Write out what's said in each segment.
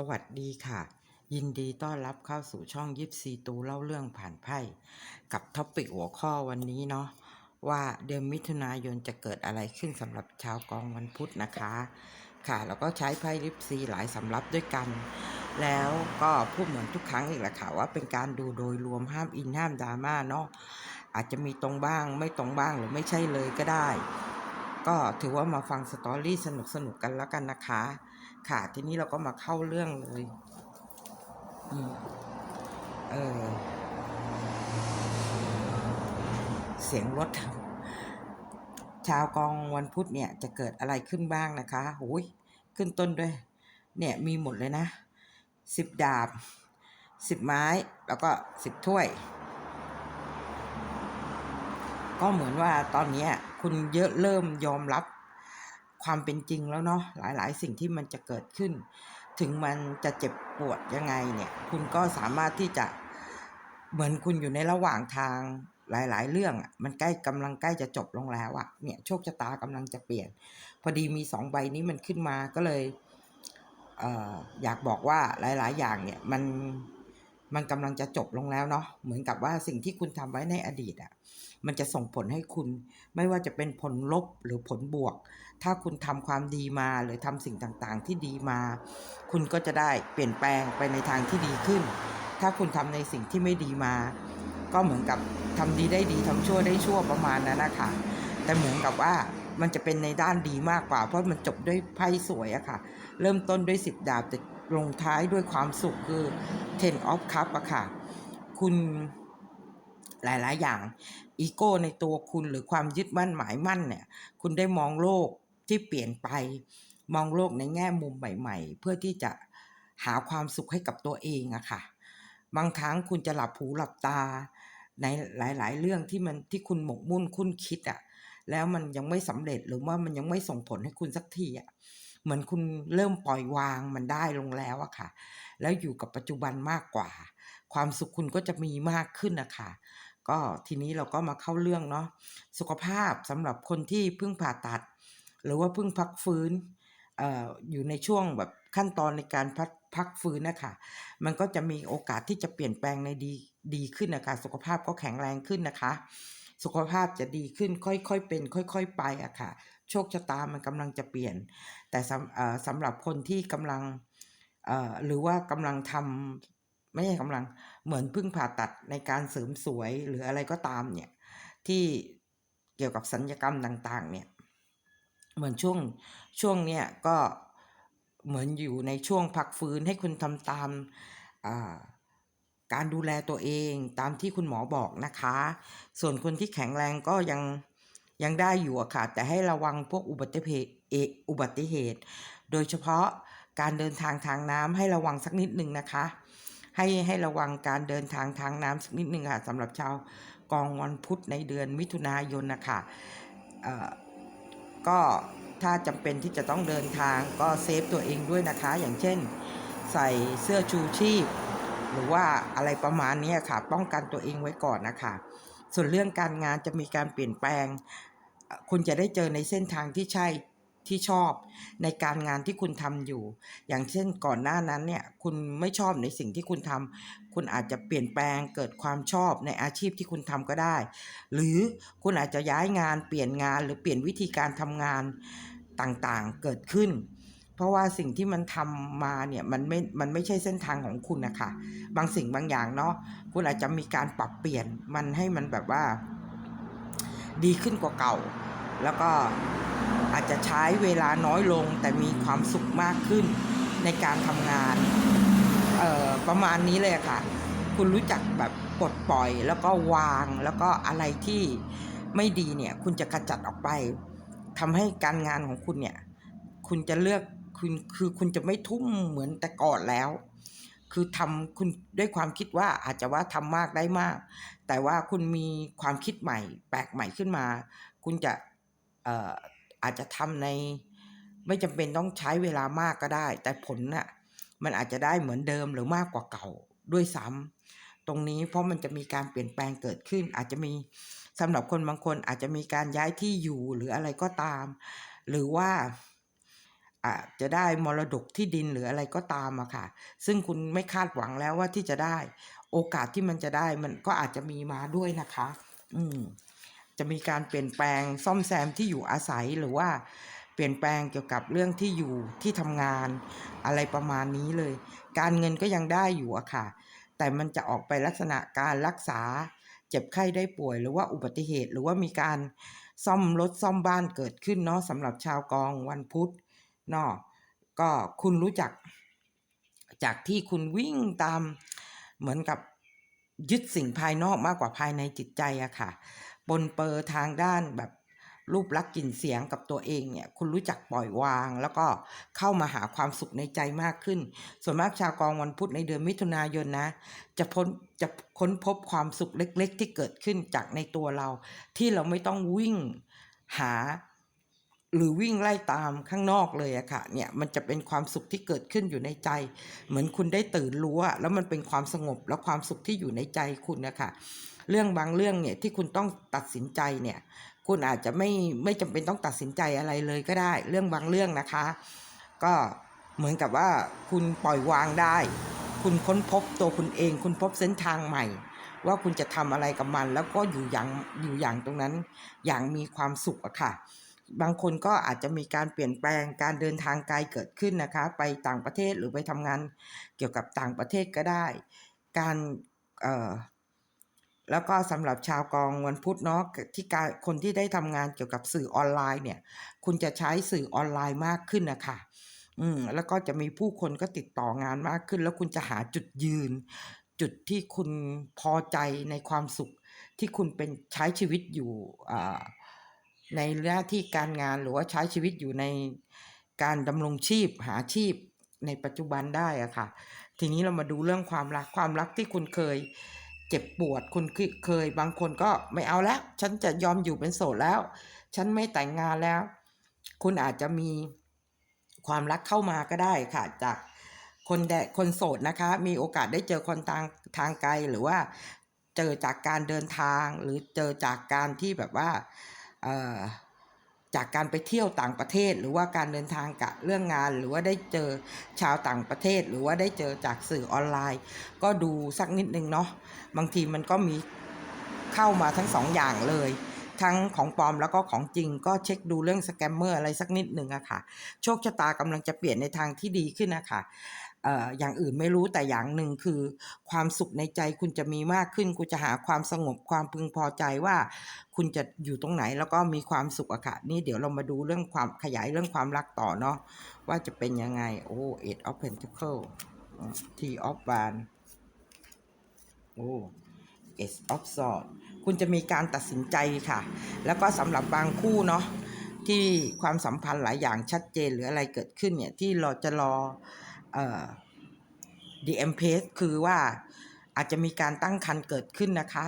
สวัสดีค่ะ ยินดีต้อนรับเข้าสู่ช่องยิปซีตูเล่าเรื่องผ่านไพ่กับท็อปิกหัวข้อวันนี้เนาะว่าเดือนมิถุนายนจะเกิดอะไรขึ้นสำหรับชาวกองวันพุธนะคะ ค่ะแล้วก็ใช้ไพ่ยิปซีหลายสำรับด้วยกัน แล้วก็พูดเหมือนทุกครั้งอีกแหละค่ะว่าเป็นการดูโดยรวมห้ามอินห้ามดราม่าเนาะอาจจะมีตรงบ้างไม่ตรงบ้างหรือไม่ใช่เลยก็ได้ ก็ถือว่ามาฟังสตอรี่สนุกๆกันแล้วกันนะคะ ค่ะ ทีนี้เราก็มาเข้าเรื่องเลยอเออ เสียงรถ ชาวกองวันพุธเนี่ย จะเกิดอะไรขึ้นบ้างนะคะหุยขึ้นต้นด้วย เนี่ยมีหมดเลยนะสิบดาบสิบไม้ แล้วก็สิบถ้วย ก็เหมือนว่าตอนนี้คุณเยอะเริ่มยอมรับ ความเป็นจริงแล้วเนาะหลายๆ สิ่งที่มันจะเกิดขึ้น ถึงมันจะเจ็บปวดยังไงเนี่ยคุณก็สามารถที่จะเหมือนคุณอยู่ในระหว่างทางหลาย ๆ เรื่องอะมันใกล้กำลังใกล้จะจบลงแล้วอะเนี่ยโชคชะตากำลังจะเปลี่ยน พอดีมีสองใบนี้มันขึ้นมาก็เลยเอออยากบอกว่าหลาย ๆ อย่างเนี่ยมัน มันกำลังจะจบลงแล้วเนาะเหมือนกับว่าสิ่งที่คุณทำไว้ในอดีตอะมันจะส่งผลให้คุณ ไม่ว่าจะเป็นผลลบหรือผลบวก ถ้าคุณทำความดีมาหรือทำสิ่งต่างๆ ที่ดีมา คุณก็จะได้เปลี่ยนแปลงไปในทางที่ดีขึ้น ถ้าคุณทำในสิ่งที่ไม่ดีมา ก็เหมือนกับทำดีได้ดีทำชั่วได้ชั่วประมาณนั้นนะคะแต่เหมือนกับว่ามันจะเป็นในด้านดีมากกว่า เพราะมันจบด้วยไพ่สวยอะค่ะ เริ่มต้นด้วยสิบดาบแต่ ลงท้ายด้วยความสุขคือ ten of cup อะค่ะ คุณหลาย ๆ อย่าง อีโก้ในตัวคุณหรือความยึดมั่นหมายมั่นเนี่ย คุณได้มองโลกที่เปลี่ยนไป มองโลกในแง่มุมใหม่ ๆ เพื่อที่จะหาความสุขให้กับตัวเองอะค่ะ บางครั้งคุณจะหลับหูหลับตา ในหลาย ๆ เรื่องที่มันที่คุณหมกมุ่นคุณคิดอะแล้วมันยังไม่สำเร็จหรือว่ามันยังไม่ส่งผลให้คุณสักทีอะ เหมือนคุณเริ่มปล่อยวางมันได้ลงแล้วอะค่ะ แล้วอยู่กับปัจจุบันมากกว่า ความสุขคุณก็จะมีมากขึ้นนะคะก็ทีนี้เราก็มาเข้าเรื่องเนาะสุขภาพสำหรับคนที่เพิ่งผ่าตัด หรือว่าเพิ่งพักฟื้นเอ่ออยู่ในช่วงแบบขั้นตอนในการพักพักฟื้นนะคะมันก็จะมีโอกาสที่จะเปลี่ยนแปลงในดีดีขึ้นนะคะสุขภาพก็แข็งแรงขึ้นนะคะ สุขภาพจะดีขึ้นค่อยๆเป็น ค่อย ๆ ไปอะค่ะ โชคชะตามันกำลังจะเปลี่ยน แต่สำสำหรับคนที่กำลังหรือว่ากำลังทำไม่ใช่กำลังเหมือนเพิ่งผ่าตัดในการเสริมสวยหรืออะไรก็ตามเนี่ยที่เกี่ยวกับสัญญกรรมต่าง ๆ เนี่ย เหมือนช่วงช่วงเนี้ยก็เหมือนอยู่ในช่วงพักฟื้นให้คุณทำตามการดูแลตัวเองตามที่คุณหมอบอกนะคะ ส่วนคนที่แข็งแรงก็ยัง ยังได้อยู่อะค่ะ แต่ให้ระวังพวกอุบัติเหตุเออุบัติเหตุ โดยเฉพาะการเดินทางทางน้ำให้ระวังสักนิดหนึ่งนะคะ ให้ให้ระวังการเดินทางทางน้ำสักนิดหนึ่งค่ะสำหรับชาวกองวันพุธในเดือนมิถุนายนนะคะเออก็ถ้าจำเป็นที่จะต้องเดินทางก็เซฟตัวเองด้วยนะคะ อย่างเช่น ใส่เสื้อชูชีพ หรือว่าอะไรประมาณนี้ค่ะ ป้องกันตัวเองไว้ก่อนนะคะ ส่วนเรื่องการงานจะมีการเปลี่ยนแปลง คุณจะได้เจอในเส้นทางที่ใช่ที่ชอบในการงานที่คุณทำอยู่ อย่างเช่นก่อนหน้านั้นเนี่ยคุณไม่ชอบในสิ่งที่คุณทำคุณอาจจะเปลี่ยนแปลงเกิดความชอบในอาชีพที่คุณทำก็ได้ หรือคุณอาจจะย้ายงานเปลี่ยนงานหรือเปลี่ยนวิธีการทำงานต่างๆเกิดขึ้น เพราะว่าสิ่งที่มันทำมาเนี่ยมันไม่ มันไม่ใช่เส้นทางของคุณนะคะบางสิ่งบางอย่างเนาะคุณอาจจะมีการปรับเปลี่ยนมันให้มันแบบว่า ดีขึ้นกว่าเก่า แล้วก็อาจจะใช้เวลาน้อยลงแต่มีความสุขมากขึ้นในการทำงานประมาณนี้เลยค่ะ คุณรู้จักแบบปลดปล่อยแล้วก็วางแล้วก็อะไรที่ไม่ดีเนี่ย คุณจะขจัดออกไปทำให้การงานของคุณเนี่ย คุณจะเลือกคุณคือคุณจะไม่ทุ่มเหมือนแต่ก่อนแล้ว คือทำคุณด้วยความคิดว่าอาจจะว่าทำมากได้มาก แต่ว่าคุณมีความคิดใหม่ แปลกใหม่ขึ้นมา คุณจะเอ่ออาจจะทำใน ไม่จำเป็นต้องใช้เวลามากก็ได้ แต่ผลน่ะมันอาจจะได้เหมือนเดิมหรือมากกว่าเก่าด้วยซ้ำตรงนี้เพราะมันจะมีการเปลี่ยนแปลงเกิดขึ้น อาจจะมีสำหรับคนบางคนอาจจะมีการย้ายที่อยู่หรืออะไรก็ตาม หรือว่า อาจจะได้มรดกที่ดินหรืออะไรก็ตามอะค่ะ ซึ่งคุณไม่คาดหวังแล้วว่าที่จะได้ โอกาสที่มันจะได้มันก็อาจจะมีมาด้วยนะคะ อืม จะมีการเปลี่ยนแปลงซ่อมแซมที่อยู่อาศัยหรือว่าเปลี่ยนแปลงเกี่ยวกับเรื่องที่อยู่ที่ทำงานอะไรประมาณนี้เลย การเงินก็ยังได้อยู่อะค่ะ แต่มันจะออกไปลักษณะการรักษา เจ็บไข้ได้ป่วย หรือว่าอุบัติเหตุ หรือว่ามีการซ่อมรถซ่อมบ้านเกิดขึ้นเนาะสำหรับชาวกองวันพุธ เนาะก็คุณรู้จัก จากที่คุณวิ่งตามเหมือนกับยึดสิ่งภายนอกมากกว่าภายในจิตใจอะค่ะปนเปอร์ทางด้านแบบรูปลักษณ์กลิ่นเสียงกับตัวเองเนี่ย คุณรู้จักปล่อยวาง แล้วก็เข้ามาหาความสุขในใจมากขึ้น ส่วนมากชาวกองวันพุธในเดือนมิถุนายนนะ จะพ้นจะค้นพบความสุขเล็ก ๆ ที่เกิดขึ้นจากในตัวเรา ที่เราไม่ต้องวิ่งหา หรือวิ่งไล่ตามข้างนอกเลยอะค่ะเนี่ยมันจะเป็นความสุขที่เกิดขึ้นอยู่ในใจ เหมือนคุณได้ตื่นรู้อะแล้วมันเป็นความสงบและความสุขที่อยู่ในใจคุณนะคะเรื่องบางเรื่องเนี่ยที่คุณต้องตัดสินใจเนี่ยคุณอาจจะไม่ไม่จำเป็นต้องตัดสินใจอะไรเลยก็ได้ เรื่องบางเรื่องนะคะ ก็เหมือนกับว่าคุณปล่อยวางได้ คุณค้นพบตัวคุณเอง คุณพบเส้นทางใหม่ ว่าคุณจะทำอะไรกับมัน แล้วก็อยู่อย่างอยู่อย่างตรงนั้น อย่างมีความสุขอะค่ะ บางคนก็อาจจะมีการเปลี่ยนแปลงการเดินทางไกลเกิดขึ้นนะคะ ไปต่างประเทศหรือไปทำงานเกี่ยวกับต่างประเทศก็ได้ การแล้วก็สำหรับชาวกองวันพุธเนาะที่การคนที่ได้ทำงานเกี่ยวกับสื่อออนไลน์เนี่ย คุณจะใช้สื่อออนไลน์มากขึ้นนะคะอืมแล้วก็จะมีผู้คนก็ติดต่องานมากขึ้น แล้วคุณจะหาจุดยืน จุดที่คุณพอใจในความสุขที่คุณเป็นใช้ชีวิตอยู่อ่า ในหน้าที่การงานหรือว่าใช้ชีวิตอยู่ในการดำรงชีพหาชีพในปัจจุบันได้อะค่ะ ทีนี้เรามาดูเรื่องความรักความรักที่คุณเคย เจ็บปวดคุณเคย บางคนก็ไม่เอาแล้ว ฉันจะยอมอยู่เป็นโสดแล้ว ฉันไม่แต่งงานแล้ว คุณอาจจะมีความรักเข้ามาก็ได้ค่ะ จากคนแดคนโสดนะคะ มีโอกาสได้เจอคนทางทางไกลหรือว่า เจอจากการเดินทางหรือเจอจากการที่แบบว่า จากการไปเที่ยวต่างประเทศ หรือว่าการเดินทางกับเรื่องงาน หรือว่าได้เจอชาวต่างประเทศ หรือว่าได้เจอจากสื่อออนไลน์ ก็ดูสักนิดนึงเนาะบางทีมันก็มีเข้ามาทั้งสองอย่างเลย ทั้งของปลอมแล้วก็ของจริง ก็เช็คดูเรื่องสแกมเมอร์อะไรสักนิดหนึ่งอะค่ะ โชคชะตากำลังจะเปลี่ยนในทางที่ดีขึ้นนะคะเอ่ออย่างอื่นไม่รู้แต่อย่างหนึ่งคือ ความสุขในใจคุณจะมีมากขึ้น คุณจะหาความสงบความพึงพอใจว่า คุณจะอยู่ตรงไหนแล้วก็มีความสุขอะค่ะนี่เดี๋ยวเรามาดูเรื่องความขยายเรื่องความรักต่อเนาะว่าจะเป็นยังไง โอ้ eight of pentacle t of wands โอ้ Ace of Swords คุณจะมีการตัดสินใจค่ะ แล้วก็สำหรับบางคู่เนาะที่ความสัมพันธ์หลายอย่างชัดเจนหรืออะไรเกิดขึ้นเนี่ย ที่เราจะรอเอ่อ the e m p r e s s คือว่าอาจจะมีการตั้งครรภ์เกิดขึ้นนะคะ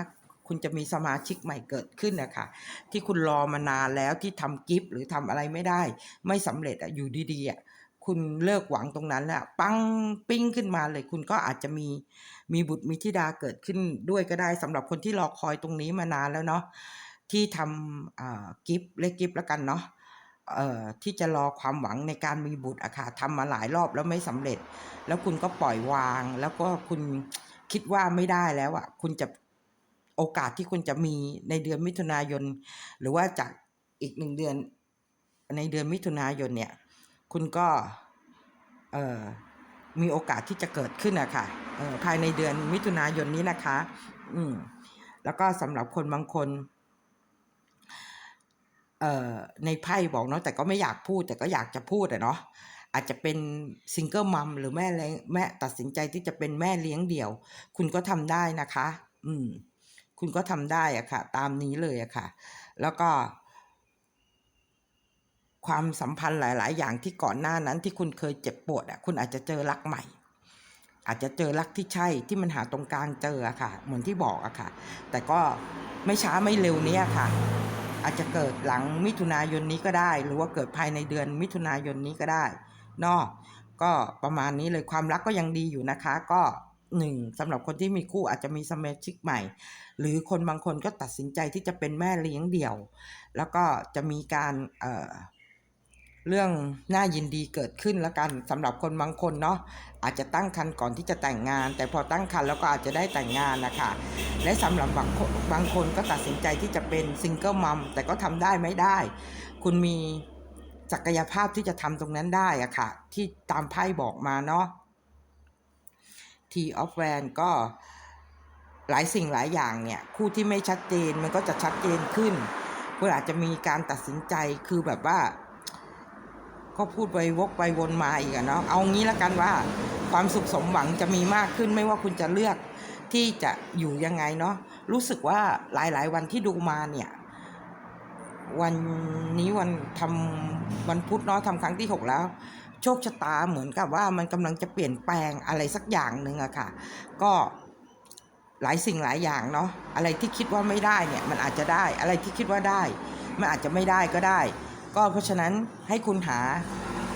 คุณจะมีสมาชิกใหม่เกิดขึ้นนะคะที่คุณรอมานานแล้วที่ทำกิฟต์หรือทำอะไรไม่ได้ ไม่สำเร็จอะอยู่ดีๆอะ คุณเลิกหวังตรงนั้นแล้วปังปิ้งขึ้นมาเลย คุณก็อาจจะมีมีบุตรมีธิดาเกิดขึ้นด้วยก็ได้สำหรับคนที่รอคอยตรงนี้มานานแล้วเนาะที่ทำกิฟต์เล็กกิฟต์แล้วกันเนาะเอ่อที่จะรอความหวังในการมีบุตรอะค่ะทำมาหลายรอบแล้วไม่สำเร็จ แล้วคุณก็ปล่อยวาง แล้วก็คุณคิดว่าไม่ได้แล้วอะคุณจะโอกาสที่คุณจะมีในเดือนมิถุนายน หรือว่าจากอีกหนึ่งเดือนในเดือนมิถุนายนเนี่ย คุณก็มีโอกาสที่จะเกิดขึ้นอะค่ะภายในเดือนมิถุนายนนี้นะคะ อืมแล้วก็สำหรับคนบางคนในไพ่บอกเนาะแต่ก็ไม่อยากพูดแต่ก็อยากจะพูดอะเนาะอาจจะเป็นซิงเกิลมัมหรือแม่เลี้ยงแม่ตัดสินใจที่จะเป็นแม่เลี้ยงเดี่ยว คุณก็ทำได้นะคะ อืม คุณก็ทำได้อะค่ะ ตามนี้เลยอะค่ะ แล้วก็ ความสัมพันธ์หลาย ๆ อย่างที่ก่อนหน้านั้นที่คุณเคยเจ็บปวดอะคุณอาจจะเจอรักใหม่ อาจจะเจอรักที่ใช่ที่มันหาตรงกลางเจออะค่ะ เหมือนที่บอกอะค่ะ แต่ก็ไม่ช้าไม่เร็วนี้ค่ะ อาจจะเกิดหลังมิถุนายนนี้ก็ได้ หรือว่าเกิดภายในเดือนมิถุนายนนี้ก็ได้นาะก็ประมาณนี้เลยความรักก็ยังดีอยู่นะคะ ก็หนึ่งสำหรับคนที่มีคู่อาจจะมีสมาชิกใหม่ หรือคนบางคนก็ตัดสินใจที่จะเป็นแม่เลี้ยงเดี่ยว แล้วก็จะมีการเอ่อ เรื่องน่ายินดีเกิดขึ้นแล้วกันสำหรับคนบางคนเนาะอาจจะตั้งครรภ์ก่อนที่จะแต่งงาน แต่พอตั้งครรภ์แล้วก็อาจจะได้แต่งงานนะคะและสำหรับบางคนบางคนก็ตัดสินใจที่จะเป็นซิงเกิลมัมแต่ก็ทำได้ไม่ได้ คุณมีศักยภาพที่จะทำตรงนั้นได้อะค่ะ ที่ตามไพ่บอกมาเนาะ T of w a n ก็หลายสิ่งหลายอย่างเนี่ย คู่ที่ไม่ชัดเจนมันก็จะชัดเจนขึ้นคุณอาจจะมีการตัดสินใจคือแบบว่า ก็พูดไปวกไปวนมาอีกอะเนาะเอางี้ละกันว่าความสุขสมหวังจะมีมากขึ้นไม่ว่าคุณจะเลือกที่จะอยู่ยังไงเนาะรู้สึกว่าหลายๆ วันที่ดูมาเนี่ย วันนี้วันทำวันพุธเนาะทำครั้งที่หกแล้ว โชคชะตาเหมือนกับว่ามันกำลังจะเปลี่ยนแปลงอะไรสักอย่างหนึ่งอะค่ะ ก็หลายสิ่งหลายอย่างเนาะอะไรที่คิดว่าไม่ได้เนี่ย มันอาจจะได้อะไรที่คิดว่าได้ มันอาจจะไม่ได้ก็ได้ ก็เพราะฉะนั้นให้คุณหา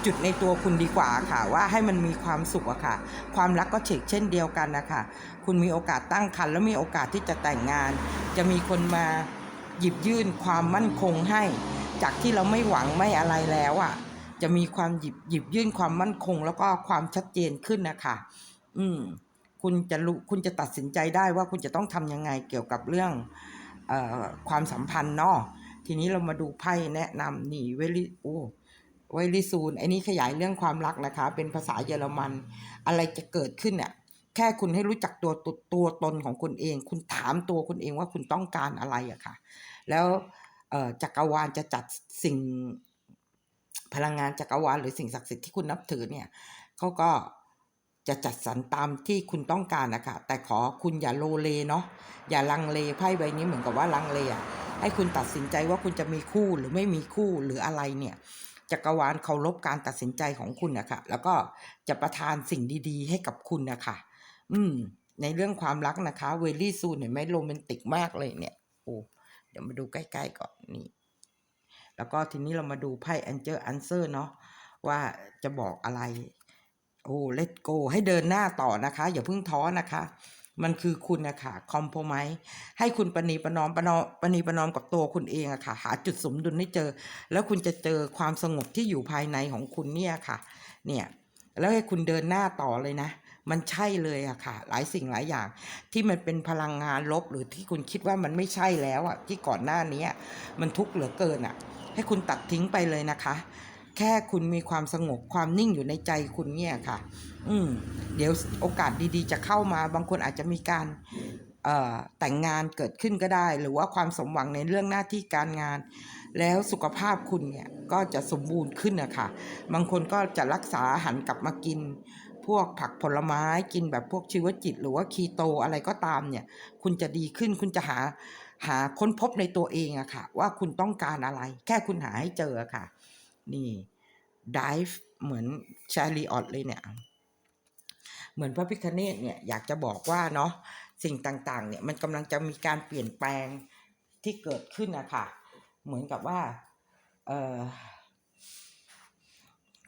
จุดในตัวคุณดีกว่าค่ะ ว่าให้มันมีความสุขอะค่ะ ความรักก็เฉกเช่นเดียวกันนะคะคุณมีโอกาสตั้งครรภ์แล้วมีโอกาสที่จะแต่งงาน จะมีคนมาหยิบยื่นความมั่นคงให้ จากที่เราไม่หวังไม่อะไรแล้วอะจะมีความหยิบหยิบยื่นความมั่นคง แล้วก็ความชัดเจนขึ้นนะคะอืมคุณจะรู้คุณจะตัดสินใจได้ว่าคุณจะต้องทำยังไงเกี่ยวกับเรื่องอความสัมพันธ์เนาะ ทีนี้เรามาดูไพ่แนะนำนี่เวลิโอ้เวลิซูนไอ้นี้ขยายเรื่องความรักนะคะ เป็นภาษาเยอรมัน อะไรจะเกิดขึ้นเนี่ยแค่คุณให้รู้จักตัวตัวตัวตนของคุณเอง คุณถามตัวคุณเองว่าคุณต้องการอะไรอะค่ะ แล้วจักรวาลจะจัดสิ่งพลังงานจักรวาลหรือสิ่งศักดิ์สิทธิ์ที่คุณนับถือเนี่ยเขาก็จะจัดสรรตามที่คุณต้องการนะคะแต่ขอคุณอย่าโลเลเนาะอย่าลังเลไพ่ใบนี้เหมือนกับว่าลังเลอะ ให้คุณตัดสินใจว่าคุณจะมีคู่หรือไม่มีคู่หรืออะไรเนี่ยจักรวาลเคารพการตัดสินใจของคุณนะคะแล้วก็จะประทานสิ่งดีๆ ให้กับคุณนะคะอืม ในเรื่องความรักนะคะ เวลี่ซูนเห็นไหมโรแมนติกมากเลยเนี่ยโอ้เดี๋ยวมาดูใกล้ๆก่อนนี่แล้วก็ทีนี้เรามาดูไพ่แอนเจอร์อันเซอร์เนาะว่าจะบอกอะไร โอ้เลตโกให้เดินหน้าต่อนะคะ อย่าเพิ่งท้อนะคะ มันคือคุณนะค่ะคอมโพไมให้คุณปณีประนอมประนอมปณีประนอมกับตัวคุณเองอะค่ะ หาจุดสมดุลให้เจอ แล้วคุณจะเจอความสงบที่อยู่ภายในของคุณเนี่ยค่ะ เนี่ยแล้วให้คุณเดินหน้าต่อเลยนะ มันใช่เลยอะค่ะ หลายสิ่งหลายอย่าง ที่มันเป็นพลังงานลบหรือที่คุณคิดว่ามันไม่ใช่แล้วอะที่ก่อนหน้านี้มันทุกข์เหลือเกินอะให้คุณตัดทิ้งไปเลยนะคะ แค่คุณมีความสงบความนิ่งอยู่ในใจคุณเนี่ยค่ะ อืมเดี๋ยวโอกาสดีๆ จะเข้ามา บางคนอาจจะมีการเอ่อแต่งงานเกิดขึ้นก็ได้ หรือว่าความสมหวังในเรื่องหน้าที่การงาน แล้วสุขภาพคุณเนี่ยก็จะสมบูรณ์ขึ้นนะคะบางคนก็จะรักษาหันกลับมากิน พวกผักผลไม้กินแบบพวกชีวจิต หรือว่าคีโตอะไรก็ตามเนี่ยคุณจะดีขึ้นคุณจะหาหาค้นพบในตัวเองอะค่ะ ว่าคุณต้องการอะไร แค่คุณหาให้เจอค่ะ นี่ dive เหมือนชาลีออตเลยเนี่ย เหมือนพระพิคเนตเนี่ยอยากจะบอกว่าเนาะสิ่งต่างๆเนี่ยมันกำลังจะมีการเปลี่ยนแปลงที่เกิดขึ้นนะคะเหมือนกับว่าเออ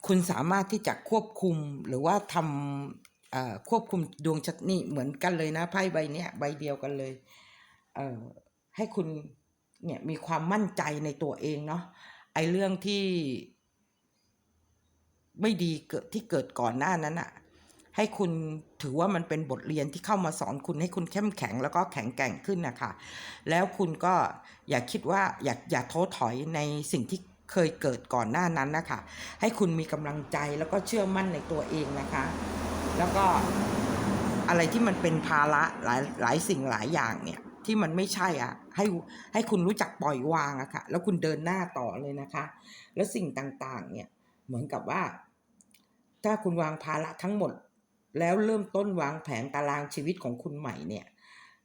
คุณสามารถที่จะควบคุมหรือว่าทำควบคุมดวงชัดนี่เหมือนกันเลยนะไพ่ใบเนี้ยใบเดียวกันเลยเให้คุณเนี่ยมีความมั่นใจในตัวเองเนาะ ไอเรื่องที่ไม่ดีเกิดที่เกิดก่อนหน้านั้นอะให้คุณถือว่ามันเป็นบทเรียนที่เข้ามาสอนคุณให้คุณเข้มแข็งแล้วก็แข็งแกร่งขึ้นนะคะแล้วคุณก็อย่าคิดว่าอย่าอย่าท้อถอยในสิ่งที่เคยเกิดก่อนหน้านั้นนะคะ ให้คุณมีกำลังใจแล้วก็เชื่อมั่นในตัวเองนะคะ แล้วก็อะไรที่มันเป็นภาระหลายหลายสิ่งหลายอย่างเนี่ย ที่มันไม่ใช่อะ ให้ให้คุณรู้จักปล่อยวางอะค่ะ แล้วคุณเดินหน้าต่อเลยนะคะ แล้วสิ่งต่างๆ เนี่ย เหมือนกับว่า ถ้าคุณวางภาระทั้งหมด แล้วเริ่มต้นวางแผนตารางชีวิตของคุณใหม่เนี่ย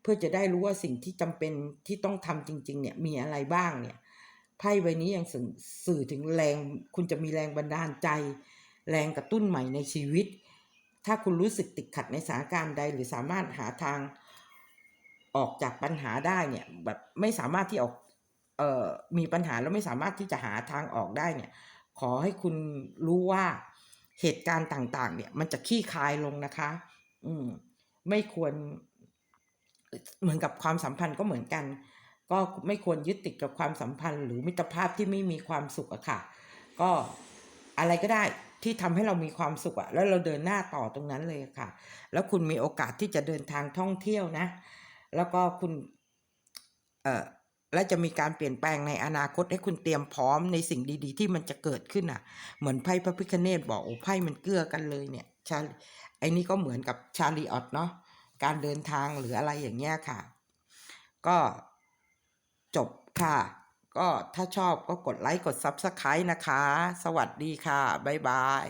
เพื่อจะได้รู้ว่าสิ่งที่จำเป็นที่ต้องทำจริง ๆ เนี่ยมีอะไรบ้างเนี่ยไพ่ใบนี้ยังสื่อสื่อถึงแรง คุณจะมีแรงบันดาลใจ แรงกระตุ้นใหม่ในชีวิต ถ้าคุณรู้สึกติดขัดในสถานการณ์ใดหรือสามารถหาทาง ออกจากปัญหาได้เนี่ยแบบไม่สามารถที่ออกเอ่อมีปัญหาแล้วไม่สามารถที่จะหาทางออกได้เนี่ยขอให้คุณรู้ว่าเหตุการณ์ต่างๆ เนี่ยมันจะขี้คายลงนะคะ อืมไม่ควร เหมือนกับความสัมพันธ์ก็เหมือนกัน ก็ไม่ควรยึดติดกับความสัมพันธ์ หรือมิตรภาพที่ไม่มีความสุขอะค่ะ ก็อะไรก็ได้ที่ทำให้เรามีความสุขอะแล้วเราเดินหน้าต่อตรงนั้นเลยค่ะ แล้วคุณมีโอกาสที่จะเดินทางท่องเที่ยวนะ แล้วก็คุณเอ่อและจะมีการเปลี่ยนแปลงในอนาคตให้คุณเตรียมพร้อมในสิ่งดี ๆ ที่มันจะเกิดขึ้นอะ เหมือนไพ่พระพิคเนตบอกโอ้ไพ่มันเกื้อกันเลยเนี่ยชาไอ้นี่ก็เหมือนกับชาลีออตเนาะการเดินทางหรืออะไรอย่างเงี้ยค่ะ ก็จบค่ะ ก็ถ้าชอบก็กดไลค์กด Subscribe นะคะ สวัสดีค่ะ บ๊ายบาย